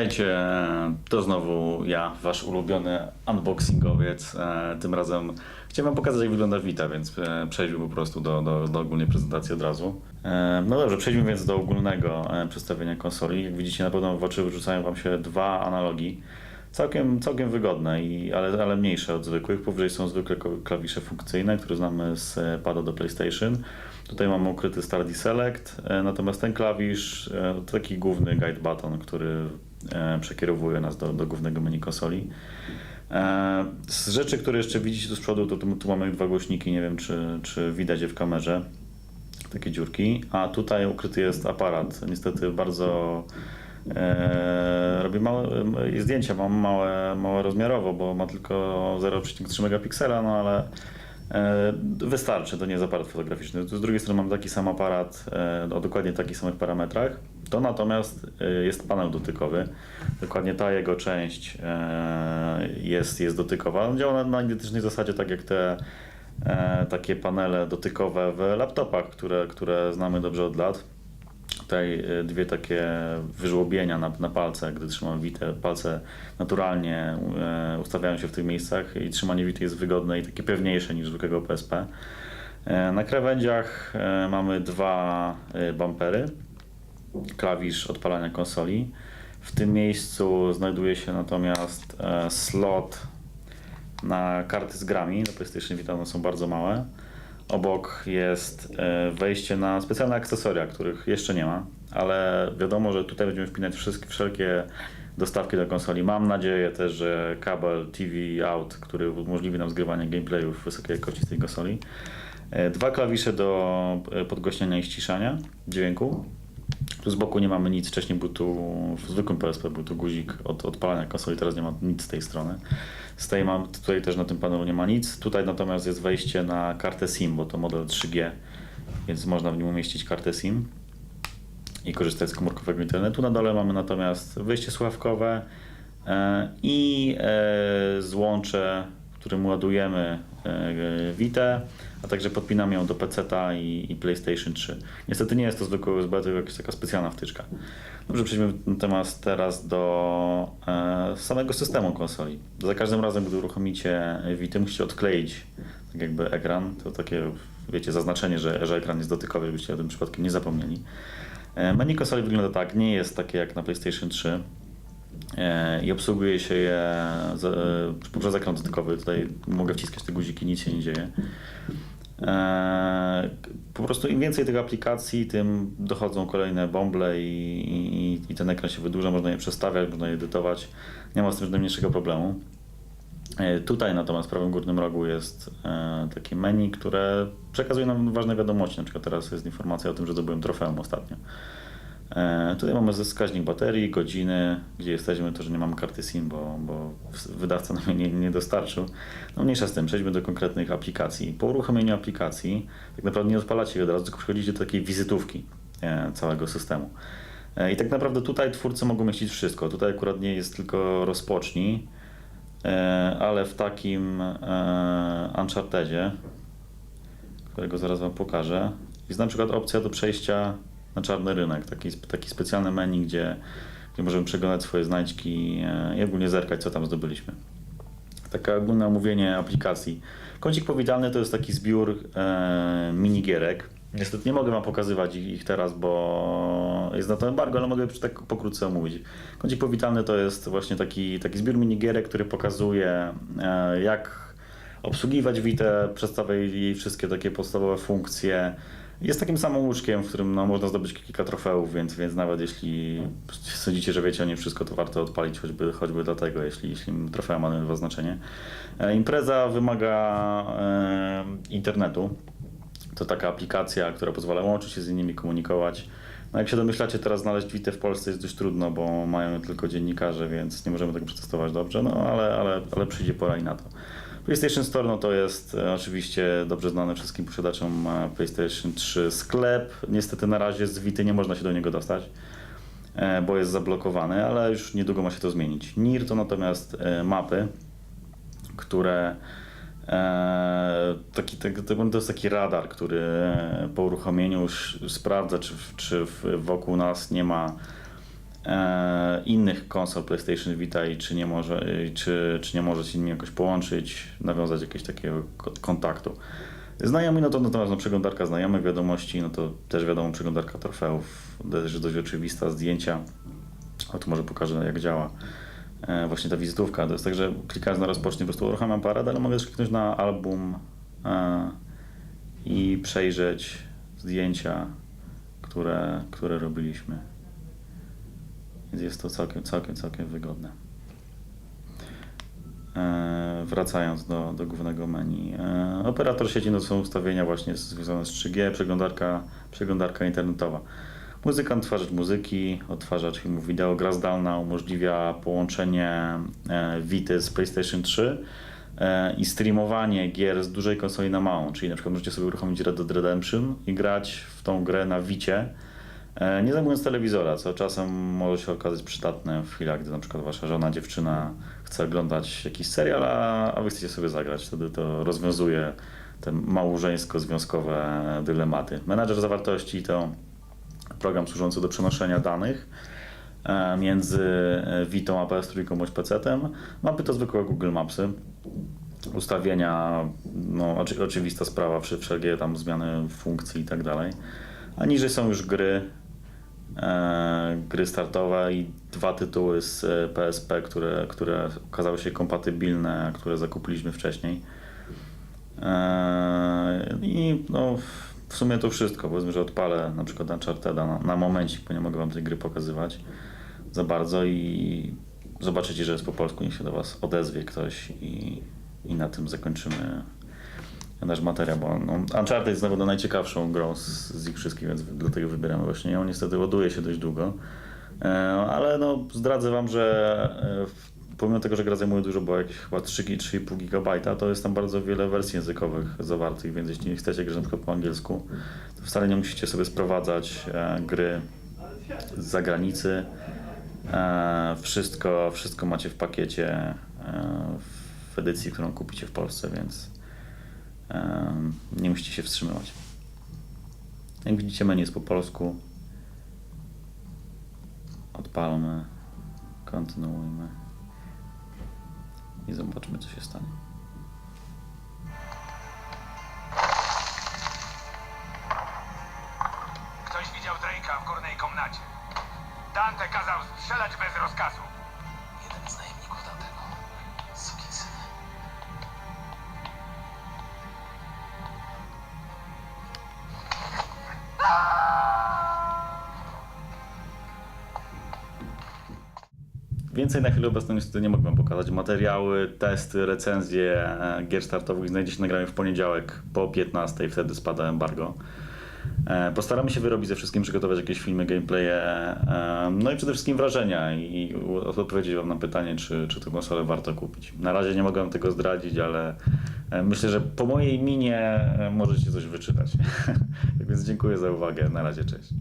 Witajcie, to znowu ja, wasz ulubiony unboxingowiec. E, Tym razem chciałem pokazać jak wygląda Vita, więc e, przejdźmy po prostu do, do, do ogólnej prezentacji od razu. E, No dobrze, przejdźmy więc do ogólnego przedstawienia konsoli. Jak widzicie na pewno w oczy wyrzucają wam się dwa analogi. Całkiem, całkiem wygodne, i, ale, ale mniejsze od zwykłych. Powyżej są zwykle klawisze funkcyjne, które znamy z pada do PlayStation. Tutaj mamy ukryty Start i Select, natomiast ten klawisz to taki główny guide button, który przekierowuje nas do, do głównego menu konsoli. E, Z rzeczy, które jeszcze widzicie tu z przodu, to tu, tu mamy dwa głośniki, nie wiem czy, czy widać je w kamerze, takie dziurki, a tutaj ukryty jest aparat, niestety bardzo e, robi małe e, zdjęcia, mam małe, małe rozmiarowo, bo ma tylko 0,3 megapiksela, no ale e, wystarczy, to nie jest aparat fotograficzny. Z drugiej strony mam taki sam aparat e, o dokładnie takich samych parametrach. To natomiast e, jest panel dotykowy. Dokładnie ta jego część e, jest, jest dotykowa. On działa na, identycznej zasadzie, tak jak te e, takie panele dotykowe w laptopach, które, które znamy dobrze od lat. Tutaj dwie takie wyżłobienia na, na palce, gdy trzymamy witę, palce naturalnie ustawiają się w tych miejscach i trzymanie wity jest wygodne i takie pewniejsze niż zwykłego PSP. Na krawędziach mamy dwa bumpery, klawisz odpalania konsoli. W tym miejscu znajduje się natomiast e, slot na karty z grami. Do PlayStation Vita one są bardzo małe. Obok jest e, wejście na specjalne akcesoria, których jeszcze nie ma, ale wiadomo, że tutaj będziemy wpinać wszystkie, wszelkie dostawki do konsoli. Mam nadzieję też, że kabel TV out, który umożliwi nam zgrywanie gameplayów wysokiej jakości z tej konsoli. E, Dwa klawisze do podgłośniania i ściszania dźwięku. Tu z boku nie mamy nic, wcześniej był tu, w zwykłym PSP był tu guzik od odpalania konsoli, teraz nie ma nic z tej strony. Z tej mam, tutaj też na tym panelu nie ma nic. Tutaj natomiast jest wejście na kartę SIM, bo to model 3G, więc można w nim umieścić kartę SIM i korzystać z komórkowego internetu. Na dole mamy natomiast wyjście słuchawkowe e, i e, złącze, którym ładujemy e, Vitę, a także podpinamy ją do PC-a i, i PlayStation 3. Niestety nie jest to zwykłe USB, tylko jakaś taka specjalna wtyczka. Dobrze, przejdźmy natomiast teraz do e, samego systemu konsoli. Za każdym razem, gdy uruchomicie Vita, musicie odkleić tak jakby ekran. To takie, wiecie, zaznaczenie, że, że ekran jest dotykowy, żebyście o tym przypadkiem nie zapomnieli. E, Menu konsoli wygląda tak, nie jest takie jak na PlayStation 3 e, i obsługuje się je e, poprzez ekran dotykowy. Tutaj mogę wciskać te guziki, nic się nie dzieje. E, Po prostu im więcej tych aplikacji, tym dochodzą kolejne bąble i, i, i ten ekran się wydłuża, można je przestawiać, można je edytować. Nie ma z tym żadnego mniejszego problemu. E, Tutaj natomiast w prawym górnym rogu jest e, takie menu, które przekazuje nam ważne wiadomości. Na przykład teraz jest informacja o tym, że zdobyłem trofeum ostatnio. E, Tutaj mamy wskaźnik baterii, godziny, gdzie jesteśmy, to, że nie mamy karty SIM, bo, bo wydawca nam jej nie, nie dostarczył. No mniejsza z tym, przejdźmy do konkretnych aplikacji. Po uruchomieniu aplikacji tak naprawdę nie odpalacie jej od razu, tylko przechodzicie do takiej wizytówki e, całego systemu. E, I tak naprawdę tutaj twórcy mogą mieścić wszystko. Tutaj akurat nie jest tylko rozpocznij, ale w takim Unchartedzie, którego zaraz Wam pokażę, jest na przykład opcja do przejścia na czarny rynek, taki, taki specjalny menu, gdzie, gdzie możemy przeglądać swoje znajdźki e, i ogólnie zerkać, co tam zdobyliśmy. Takie ogólne omówienie aplikacji. Kącik powitalny to jest taki zbiór e, minigierek. Niestety nie mogę Wam pokazywać ich ich teraz, bo jest na to embargo, ale mogę tak pokrótce omówić. Kącik powitalny to jest właśnie taki, taki zbiór minigierek, który pokazuje e, jak obsługiwać Witę, przedstawia jej wszystkie takie podstawowe funkcje. Jest takim samym łóżkiem, w którym no, można zdobyć kilka trofeów, więc, więc nawet jeśli sądzicie, że wiecie o nim wszystko, to warto odpalić choćby, choćby dlatego, jeśli, jeśli trofea ma dwa znaczenie. E, impreza wymaga e, internetu. To taka aplikacja, która pozwala łączyć się z innymi, komunikować. No jak się domyślacie, teraz znaleźć Witę w Polsce jest dość trudno, bo mają tylko dziennikarze, więc nie możemy tego przetestować dobrze, no ale, ale, ale przyjdzie pora i na to. PlayStation Store no to jest e, oczywiście dobrze znany wszystkim posiadaczom e, PlayStation 3 sklep. Niestety na razie z Vity nie można się do niego dostać, e, bo jest zablokowany, ale już niedługo ma się to zmienić. NIR to natomiast mapy, które taki, tak- to jest taki radar, który po uruchomieniu sprawdza, czy, czy wokół nas nie ma innych konsol PlayStation Vita i czy nie może, czy, czy nie może się nimi jakoś połączyć, nawiązać jakiegoś takiego ko- kontaktu. Znajomi, no to natomiast no, przeglądarka znajomych, wiadomości, no to też wiadomo, przeglądarka trofeów, też dość oczywista, zdjęcia, o to może pokażę jak działa. E, właśnie ta wizytówka, to jest tak, że klikając na rozpocznij, po prostu uruchamiam aparat, ale mogę też kliknąć na album e, i przejrzeć zdjęcia, które, które robiliśmy. Więc jest to całkiem, całkiem, całkiem wygodne. E, wracając do, do głównego menu. E, operator sieci no, są ustawienia właśnie związane z 3G, przeglądarka, przeglądarka internetowa. Muzykant, odtwarzacz muzyki, odtwarzacz filmów wideo, gra zdalna umożliwia połączenie e, Vity z PlayStation 3 e, i streamowanie gier z dużej konsoli na małą, czyli na przykład możecie sobie uruchomić Red Dead Redemption i grać w tą grę na Vicie, e, nie zajmując telewizora, co czasem może się okazać przydatne w chwilach, gdy na przykład wasza żona, dziewczyna chce oglądać jakiś serial, a, a wy chcecie sobie zagrać. Wtedy to rozwiązuje te małżeńsko-związkowe dylematy. Menadżer zawartości to program służący do przenoszenia danych e, między e, Vitą a PS3 bądź PC-tem. Mapy to zwykłe Google Mapsy. Ustawienia, no oczy, oczywista sprawa, wszelkie tam zmiany funkcji i tak dalej. A niżej są już gry, e, gry startowe i dwa tytuły z e, PSP, które, które okazały się kompatybilne, które zakupiliśmy wcześniej. Eee, I no, w sumie to wszystko. Powiedzmy, że odpalę na przykład Uncharted'a na, na momencik, bo nie mogę wam tej gry pokazywać za bardzo i zobaczycie, że jest po polsku, niech się do was odezwie ktoś i, i na tym zakończymy nasz materiał, bo no, Uncharted jest naprawdę najciekawszą grą z, z ich wszystkich, więc dlatego wybieramy właśnie ją. Niestety ładuje się dość długo, e, ale no, zdradzę wam, że e, pomimo tego, że gra zajmuje dużo, bo jakieś chyba 3, 3,5 GB, to jest tam bardzo wiele wersji językowych zawartych, więc jeśli chcecie grać na po angielsku, to wcale nie musicie sobie sprowadzać e, gry z zagranicy. Wszystko, wszystko macie w pakiecie w edycji, którą kupicie w Polsce, więc nie musicie się wstrzymywać. Jak widzicie, menu jest po polsku. Odpalmy, kontynuujmy i zobaczmy, co się stanie. Ktoś widział Drake'a w górnej komnacie. Dante kazał strzelać bez rozkazu. Więcej na chwilę obecną niestety nie mogę wam pokazać. Materiały, testy, recenzje e, gier startowych znajdziecie nagrane w poniedziałek po 15, wtedy spada embargo. E, Postaramy się wyrobić ze wszystkim, przygotować jakieś filmy, gameplaye, e, no i przede wszystkim wrażenia i odpowiedzieć wam na pytanie, czy, czy tę konsolę warto kupić. Na razie nie mogę tego zdradzić, ale myślę, że po mojej minie możecie coś wyczytać. więc dziękuję za uwagę. Na razie, cześć.